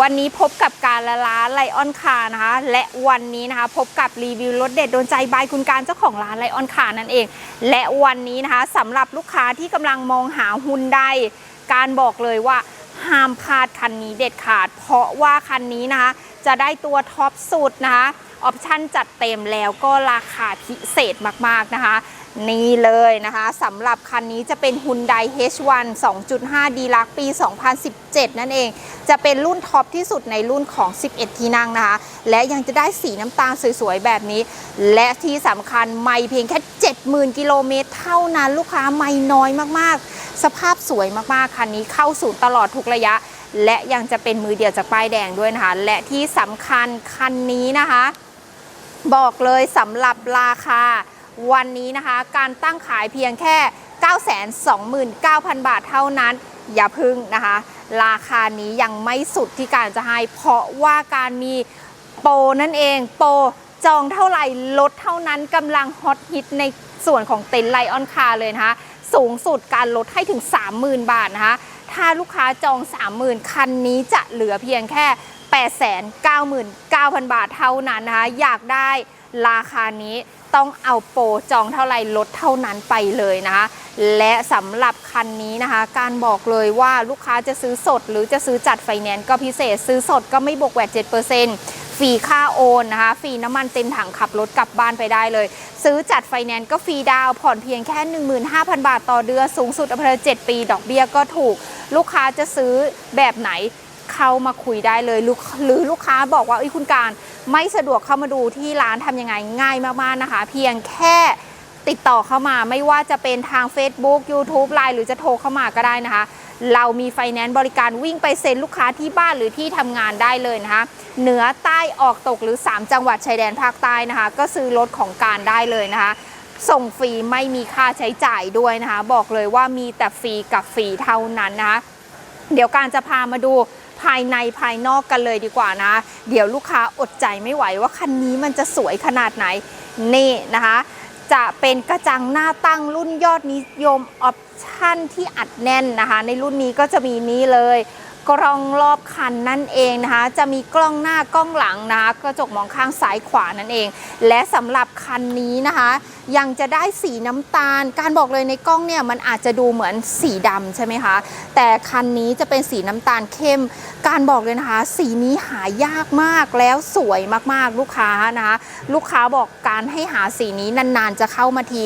วันนี้พบกับการละล้านไลออนคาร์นะคะ และวันนี้นะคะพบกับรีวิวรถเด็ดโดนใจบายคุณการเจ้าของร้านไลออนคาร์นั่นเอง และวันนี้นะคะสำหรับลูกค้าที่กำลังมองหาฮุนไดการบอกเลยว่าห้ามพลาดคันนี้เด็ดขาด เพราะว่าคันนี้นะคะ จะได้ตัวท็อปสุดนะคะออปชั่นจัดเต็มแล้วก็ราคาพิเศษมากๆนะคะ นี่เลยนะคะสำหรับคันนี้จะเป็น Hyundai H1 2.5 d l u x ปี 2017 นั่นเอง จะเป็นรุ่นท็อปที่สุดในรุ่นของ 11 ที่นั่งนะคะ และยังจะได้สีน้ำตาลสวยๆ แบบนี้ และที่สำคัญไม่เพียงแค่ 70,000 กิโลเมตรเท่านั้นลูกค้าไม่น้อยมากๆ สภาพสวยมากๆ คันนี้เข้าศูนย์ตลอดทุกระยะ และยังจะเป็นมือเดียวจากป้ายแดงด้วยนะคะ และที่สำคัญคันนี้นะคะ บอกเลยสำหรับราคา วันนี้นะคะ การตั้งขายเพียงแค่ 929,000 บาทเท่านั้น อย่าพึ่งนะคะ ราคานี้ยังไม่สุดที่การจะให้ เพราะว่าการมีโปรนั่นเอง โปรจองเท่าไหร่ลดเท่านั้นกำลังฮอตฮิตในส่วนของเต็นท์ไลออนคาร์เลยนะคะ สูงสุดการลดให้ถึง 30,000 บาทนะคะ ถ้าลูกค้าจอง 30,000 คันนี้จะเหลือเพียงแค่ 899,000 บาทเท่านั้นนะคะ อยากได้ราคานี้ ต้องเอาโปรจองเท่าไหร่ลดเท่านั้นไปเลยนะคะ และสำหรับคันนี้นะคะ การบอกเลยว่าลูกค้าจะซื้อสด หรือจะซื้อจัดไฟแนนซ์ก็พิเศษ ซื้อสดก็ไม่บวกแวด7%ฟรีค่าโอนนะคะฟรีน้ำมันเต็มถังขับรถกลับบ้านไปได้เลย ซื้อจัดไฟแนนซ์ก็ฟรีดาวผ่อนเพียงแค่ 15,000 บาทต่อเดือนสูงสุดอภัย7ปี ดอกเบี้ยก็ถูก ลูกค้าจะซื้อแบบไหน เข้ามาคุยได้เลยหรือลูกค้าบอกว่าอคุณการไม่สะดวกเข้ามาดูที่ร้านทำยังไงง่ายมากๆนะคะ เพียงแค่ติดต่อเข้ามาไม่ว่าจะเป็นทาง Facebook YouTube Line หรือจะโทรเข้ามาก็ได้นะคะ เรามีไฟแนนซ์บริการวิ่งไปเซ็นลูกค้าที่บ้านหรือที่ทำงานได้เลยนะคะ เหนือใต้ออกตกหรือ 3 จังหวัดชายแดนภาคใต้นะคะ ก็ซื้อรถของการได้เลยนะคะ ส่งฟรีไม่มีค่าใช้จ่ายด้วยนะคะ บอกเลยว่ามีแต่ฟรีกับฟรีเท่านั้นนะคะ เดี๋ยวการจะพามาดู ภายในภายนอกกันเลยดีกว่านะ เดี๋ยวลูกค้าอดใจไม่ไหวว่าคันนี้มันจะสวยขนาดไหน นี่นะคะ จะเป็นกระจังหน้าตั้งรุ่นยอดนิยมออปชั่นที่อัดแน่นนะคะ ในรุ่นนี้ก็จะมีนี้เลย กล้องรอบคันนั่นเองนะคะ จะมีกล้องหน้ากล้องหลังนะคะกระจกมองข้างซ้ายขวานั่นเอง และสำหรับคันนี้นะคะ ยังจะได้สีน้ำตาล การบอกเลยในกล้องเนี่ยมันอาจจะดูเหมือนสีดำใช่ไหมคะ แต่คันนี้จะเป็นสีน้ำตาลเข้ม การบอกเลยนะคะ สีนี้หายากมากแล้วสวยมากๆลูกค้านะคะลูกค้าบอกการให้หาสีนี้นานๆจะเข้ามาที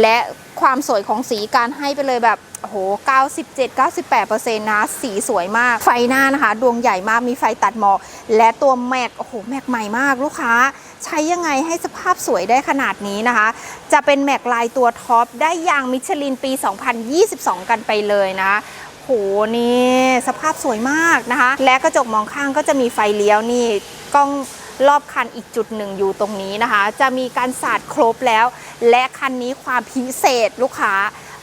และความสวยของสีการให้ไปเลยแบบ โอ้โห 97-98%นะสีสวยมาก ไฟหน้านะคะ ดวงใหญ่มาก มีไฟตัดหมอก และตัวแม็ก โอ้โห แม็กใหม่มากลูกค้า ใช้ยังไงให้สภาพสวยได้ขนาดนี้นะคะ จะเป็นแม็กลายตัวท็อป ได้ยางมิชลินปี 2022 กันไปเลยนะคะโหนี่สภาพสวยมากนะคะ และกระจกมองข้างก็จะมีไฟเลี้ยวนี่กล้องรอบคันอีกจุดหนึ่งอยู่ตรงนี้นะคะ จะมีการสาดครบแล้ว และคันนี้ความพิเศษลูกค้า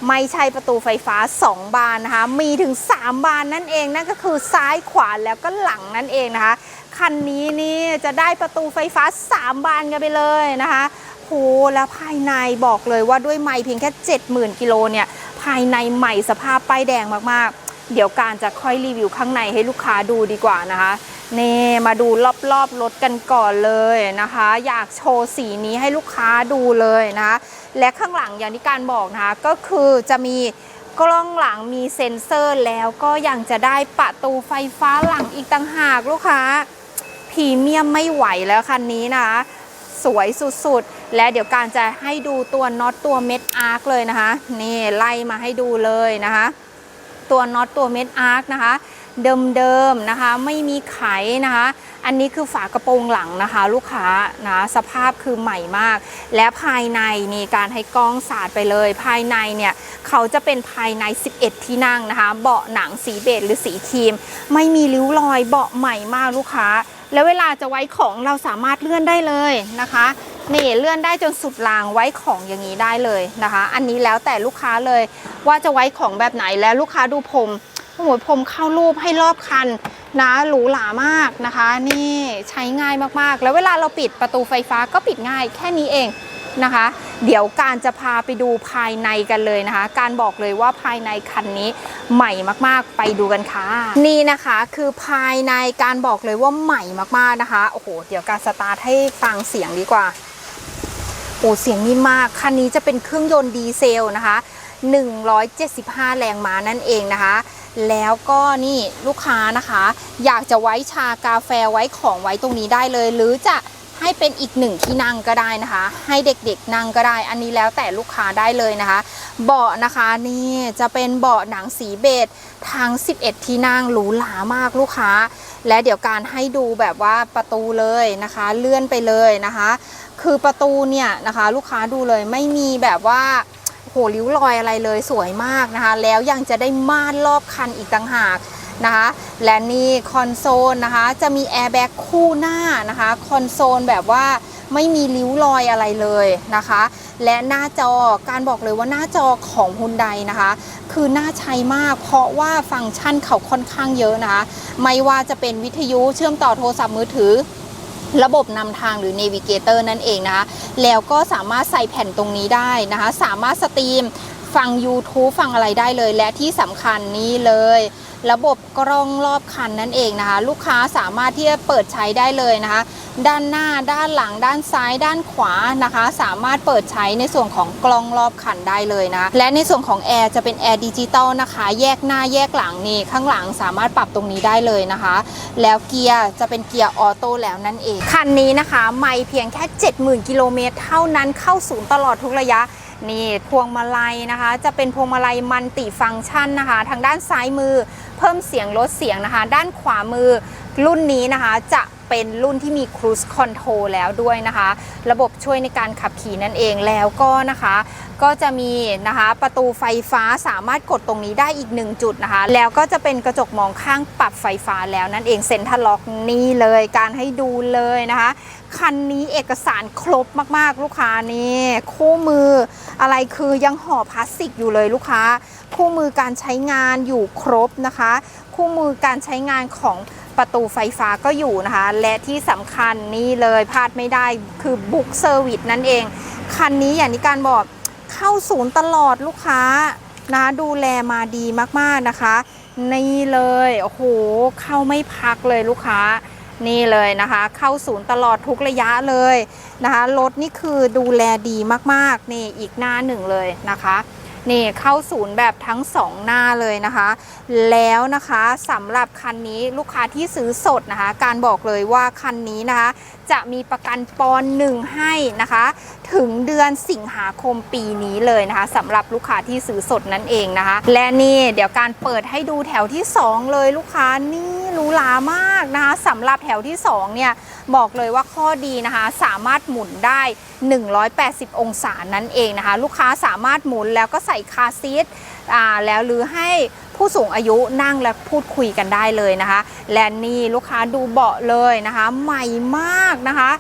ไม่ใช่ประตูไฟฟ้า 2 บานนะคะ มีถึง 3 บานนั่นเอง นั่นก็คือซ้ายขวาแล้วก็หลังนั่นเองนะคะ คันนี้นี่จะได้ประตูไฟฟ้า 3 บานกันไปเลยนะคะโหแล้วภายในบอกเลยว่าด้วยไม่เพียงแค่ 70,000กิโลเนี่ย ภายในใหม่สภาพป้ายแดงมากๆ เดี๋ยวการจะค่อยรีวิวข้างในให้ลูกค้าดูดีกว่านะคะนี่มาดูรอบๆรถกันก่อนเลยนะคะ อยากโชว์สีนี้ให้ลูกค้าดูเลยนะคะ และข้างหลังอย่างที่การบอกนะคะ ก็คือจะมีกล้องหลังมีเซ็นเซอร์แล้วก็ยังจะได้ประตูไฟฟ้าหลังอีกต่างหากลูกค้าพรีเมียมไม่ไหวแล้วคันนี้นะคะสวยสุดๆ และเดี๋ยวการจะให้ดูตัวน็อตตัวเม็ดอาร์คเลยนะคะ นี่ไล่มาให้ดูเลยนะคะ ตัวน็อตตัวเม็ดอาร์คนะคะ เดิมๆนะคะ ไม่มีไขนะคะ อันนี้คือฝากระโปรงหลังนะคะ ลูกค้านะสภาพคือใหม่มาก และภายในนี่การให้กล้องสาดไปเลย ภายในเนี่ยเขาจะเป็นภายใน 11 ที่นั่งนะคะ เบาะหนังสีเบจหรือสีครีม ไม่มีริ้วรอยเบาะใหม่มากลูกค้า แล้วเวลาจะไว้ของเราสามารถเลื่อนได้เลยนะคะนี่เลื่อนได้จนสุดรางไว้ของอย่างนี้ได้เลยนะคะ อันนี้แล้วแต่ลูกค้าเลยว่าจะไว้ของแบบไหนแล้วลูกค้าดูผมโอ้โหผมเข้ารูปให้รอบคัน นะหรูหรามากนะคะ นี่ใช้ง่ายมากๆ แล้วเวลาเราปิดประตูไฟฟ้าก็ปิดง่ายแค่นี้เองนะคะ เดี๋ยวการจะพาไปดูภายในกันเลยนะคะ การบอกเลยว่าภายในคันนี้ใหม่มากๆ ไปดูกันค่ะ นี่นะคะคือภายในการบอกเลยว่าใหม่มากๆนะคะโอ้โหเดี๋ยวการสตาร์ทให้ฟังเสียงดีกว่าโอ้เสียงนิ่มมากคันนี้จะเป็นเครื่องยนต์ดีเซลนะคะ 175 แรงม้านั่นเองนะคะ แล้วก็นี่ลูกค้านะคะ อยากจะไว้ชากาแฟไว้ของไว้ตรงนี้ได้เลย หรือจะให้เป็นอีกหนึ่งที่นั่งก็ได้นะคะ ให้เด็กๆนั่งก็ได้ อันนี้แล้วแต่ลูกค้าได้เลยนะคะ เบาะนะคะนี่จะเป็นเบาะหนังสีเบจทั้ง11 ที่นั่งหรูหรามากลูกค้า และเดี๋ยวการให้ดูแบบว่าประตูเลยนะคะ เลื่อนไปเลยนะคะ คือประตูเนี่ยนะคะ ลูกค้าดูเลยไม่มีแบบว่า โหริ้วรอยอะไรเลยสวยมากนะคะ แล้วยังจะได้ม่านรอบคันอีกต่างหากนะคะและนี่คอนโซลนะคะจะมีแอร์แบ็กคู่หน้านะคะคอนโซลแบบว่าไม่มีริ้วรอยอะไรเลยนะคะ และหน้าจอการบอกเลยว่าหน้าจอของฮุนไดนะคะ คือน่าใช้มาก เพราะว่าฟังก์ชันเขาค่อนข้างเยอะนะคะ ไม่ว่าจะเป็นวิทยุเชื่อมต่อโทรศัพท์มือถือ ระบบนำทางหรือ Navigator นั่นเองนะคะ แล้วก็สามารถใส่แผ่นตรงนี้ได้นะคะ สามารถสตรีมฟัง YouTube ฟังอะไรได้เลย และที่สำคัญนี้เลย ระบบกล้องรอบคันนั่นเองนะคะ ลูกค้าสามารถที่จะเปิดใช้ได้เลยนะคะ ด้านหน้าด้านหลังด้านซ้ายด้านขวานะคะ สามารถเปิดใช้ในส่วนของกล้องรอบคันได้เลยนะ และในส่วนของแอร์จะเป็นแอร์ดิจิตอลนะคะ แยกหน้าแยกหลังนี่ข้างหลังสามารถปรับตรงนี้ได้เลยนะคะ แล้วเกียร์จะเป็นเกียร์ออโต้แล้วนั่นเอง คันนี้นะคะไม่เพียงแค่ 70,000 กิโลเมตรเท่านั้นเข้าศูนย์ตลอดทุกระยะนี่พวงมาลัยนะคะ จะเป็นพวงมาลัยมัลติฟังก์ชันนะคะ ทางด้านซ้ายมือเพิ่มเสียงลดเสียงนะคะ ด้านขวามือรุ่นนี้นะคะจะ เป็นรุ่นที่มี Cruise Control แล้วด้วยนะคะ ระบบช่วยในการขับขี่นั่นเองแล้วก็นะคะ ก็จะมีนะคะประตูไฟฟ้าสามารถกดตรงนี้ได้อีกหนึ่งจุดนะคะ แล้วก็จะเป็นกระจกมองข้างปรับไฟฟ้าแล้วนั่นเองเซ็นทรัลล็อกนี่เลยการให้ดูเลยนะคะ คันนี้เอกสารครบมากๆ ลูกค้านี่คู่มืออะไรคือยังห่อพลาสติกอยู่เลยลูกค้า คู่มือการใช้งานอยู่ครบนะคะ คู่มือการใช้งานของ ประตูไฟฟ้าก็อยู่นะคะ และที่สำคัญนี่เลยพลาดไม่ได้คือบุ๊กเซอร์วิสนั่นเอง คันนี้อย่างที่การบอกเข้าศูนย์ตลอดลูกค้านะดูแลมาดีมากๆนะคะ นี่เลยโอ้โหเข้าไม่พักเลยลูกค้านี่เลยนะคะ เข้าศูนย์ตลอดทุกระยะเลยนะคะรถนี่คือดูแลดีมากๆนี่อีกหน้าหนึ่งเลยนะคะ นี่เข้าศูนย์แบบทั้งสองหน้าเลยนะคะ แล้วนะคะสำหรับคันนี้ลูกค้าที่ซื้อสดนะคะ การบอกเลยว่าคันนี้นะคะ จะมีประกันปอนหนึ่งให้นะคะ ถึงเดือนสิงหาคมปีนี้เลยนะคะสำหรับลูกค้าที่ซื้อสดนั่นเองนะคะ และนี่เดี๋ยวการเปิดให้ดูแถวที่ 2 เลยลูกค้านี่หรูหรามากนะคะสำหรับแถวที่ 2 เนี่ย บอกเลยว่าข้อดีนะคะ สามารถหมุนได้ 180 องศานั่นเองนะคะ ลูกค้าสามารถหมุนแล้วก็ใส่คาซีทแล้วหรือให้ผู้สูงอายุนั่งและพูดคุยกันได้เลยนะคะ และนี่ลูกค้าดูเบาะเลยนะคะ ใหม่มากนะคะ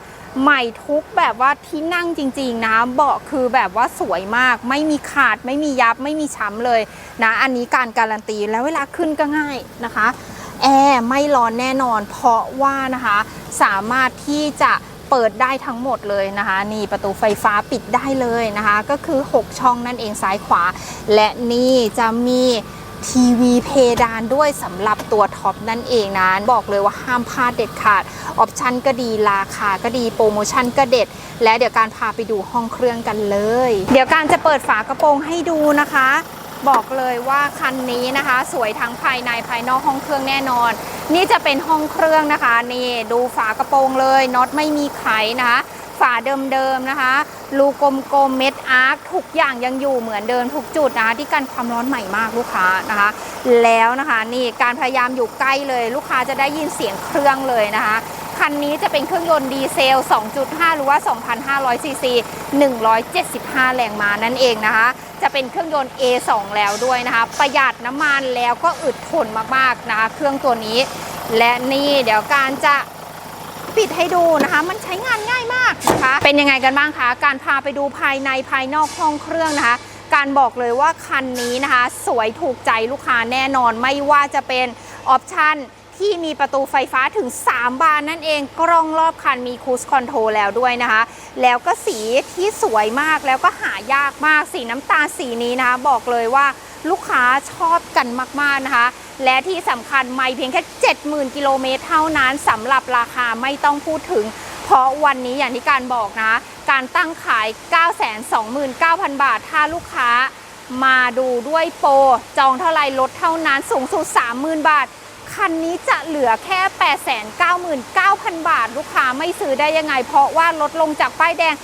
ใหม่ทุกแบบว่าที่นั่งจริง ๆ นะเบาะคือแบบว่าสวยมาก ไม่มีขาดไม่มียับไม่มีช้ำเลยนะอันนี้การการันตีแล้วเวลาขึ้นก็ง่ายนะคะแอร์ไม่ร้อนแน่นอนเพราะว่านะคะ สามารถที่จะเปิดได้ทั้งหมดเลยนะคะ นี่ประตูไฟฟ้าปิดได้เลยนะคะ ก็คือ 6 ช่องนั่นเองซ้ายขวา และนี่จะมีทีวีเพดานด้วยสำหรับตัวท็อปนั่นเองนะบอกเลยว่าห้ามพลาดเด็ดขาด ออปชันก็ดีราคาก็ดีโปรโมชั่นก็เด็ด และเดี๋ยวการพาไปดูห้องเครื่องกันเลย เดี๋ยวการจะเปิดฝากระโปรงให้ดูนะคะ บอกเลยว่าคันนี้นะคะ สวยทั้งภายในภายนอกห้องเครื่องแน่นอน นี่จะเป็นห้องเครื่องนะคะนี่ดูฝากระโปรงเลยน็อตไม่มีไขนะคะฝาเดิมๆนะคะรูกลมๆเม็ดอาร์คทุกอย่างยังอยู่เหมือนเดิมทุกจุดนะคะที่กันความร้อนใหม่มากลูกค้านะคะ แล้วนะคะนี่การพยายามอยู่ใกล้เลย ลูกค้าจะได้ยินเสียงเครื่องเลยนะคะคันนี้จะเป็นเครื่องยนต์ดีเซล 2.5 หรือว่า 2,500ซีซี 175 แรงม้านั่นเองนะคะ จะเป็นเครื่องยนต์ A2 แล้วด้วยนะคะ ประหยัดน้ำมันแล้วก็อึดทนมากๆนะคะ เครื่องตัวนี้ และนี่เดี๋ยวการจะปิดให้ดูนะคะ มันใช้งานง่ายมากนะคะ เป็นยังไงกันบ้างคะ การพาไปดูภายในภายนอกห้องเครื่องนะคะ การบอกเลยว่าคันนี้นะคะ สวยถูกใจลูกค้าแน่นอนไม่ว่าจะเป็นออปชัน ที่มีประตูไฟฟ้าถึง 3 บานนั่นเอง กล้องรอบคันมีคูสคอนโทรแล้วด้วยนะคะ แล้วก็สีที่สวยมากแล้วก็หายากมากสีน้ำตาลสีนี้นะคะ บอกเลยว่าลูกค้าชอบกันมาก ๆ นะคะ และที่สำคัญไม่เพียงแค่ 70,000 กิโลเมตรเท่านั้นสำหรับราคาไม่ต้องพูดถึง เพราะวันนี้อย่างที่การบอกนะ การตั้งขาย 929,000 บาท ถ้าลูกค้ามาดูด้วยโปร จองเท่าไรลดเท่านั้นสูงสุด 30,000 บาท คันนี้จะเหลือแค่ 899,000 บาท ลูกค้าไม่ซื้อได้ยังไง เพราะว่าลดลงจากป้ายแดง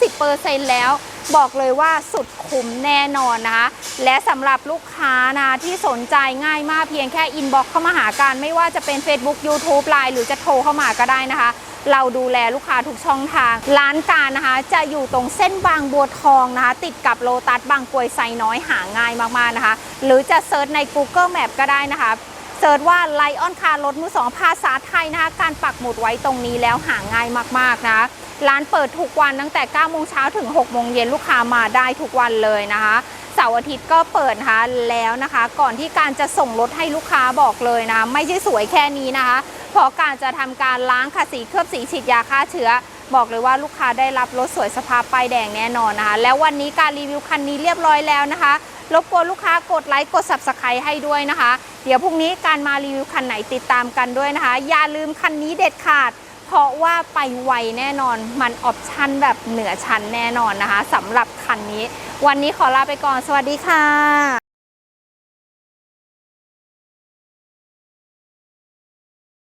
50%แล้ว บอกเลยว่าสุดคุ้มแน่นอนนะคะ และสำหรับลูกค้านะที่สนใจง่ายมากเพียงแค่อินบ็อกเข้ามาหากันไม่ว่าจะเป็น Facebook YouTube Line หรือจะโทรเข้ามาก็ได้นะคะเราดูแลลูกค้าทุกช่องทาง ร้านการนะคะ จะอยู่ตรงเส้นบางบัวทองนะคะ ติดกับโลตัสบางกวยไซน้อยหาง่ายมากๆนะคะ หรือจะเซิร์ชใน Google Map ก็ได้นะคะ เซิร์ชว่าไลออนคาร์รถมือสองภาษาไทยนะคะ การปักหมุดไว้ตรงนี้แล้วหาง่ายมากๆนะคะร้านเปิดทุกวันตั้งแต่ 9 โมงเช้าถึง 6 โมงเย็นลูกค้ามาได้ทุกวันเลยนะคะ เสาร์อาทิตย์ก็เปิดนะคะแล้วนะคะ ก่อนที่การจะส่งรถให้ลูกค้าบอกเลยนะ ไม่ใช่สวยแค่นี้นะคะ เพราะการจะทำการล้างขัดสีเคลือบสีฉีดยาฆ่าเชื้อ บอกเลยว่าลูกค้าได้รับรถสวยสภาพป้ายแดงแน่นอนนะคะ แล้ววันนี้การรีวิวคันนี้เรียบร้อยแล้วนะคะ รบกวนลูกค้ากดไลค์กด subscribe ให้ด้วยนะคะ เดี๋ยวพรุ่งนี้การมารีวิวคันไหนติดตามกันด้วยนะคะ อย่าลืมคันนี้เด็ดขาด เพราะว่าไปไวแน่นอนมันออปชั่นแบบเหนือชั้นแน่นอนนะคะสำหรับคันนี้ วันนี้ขอลาไปก่อน สวัสดีค่ะ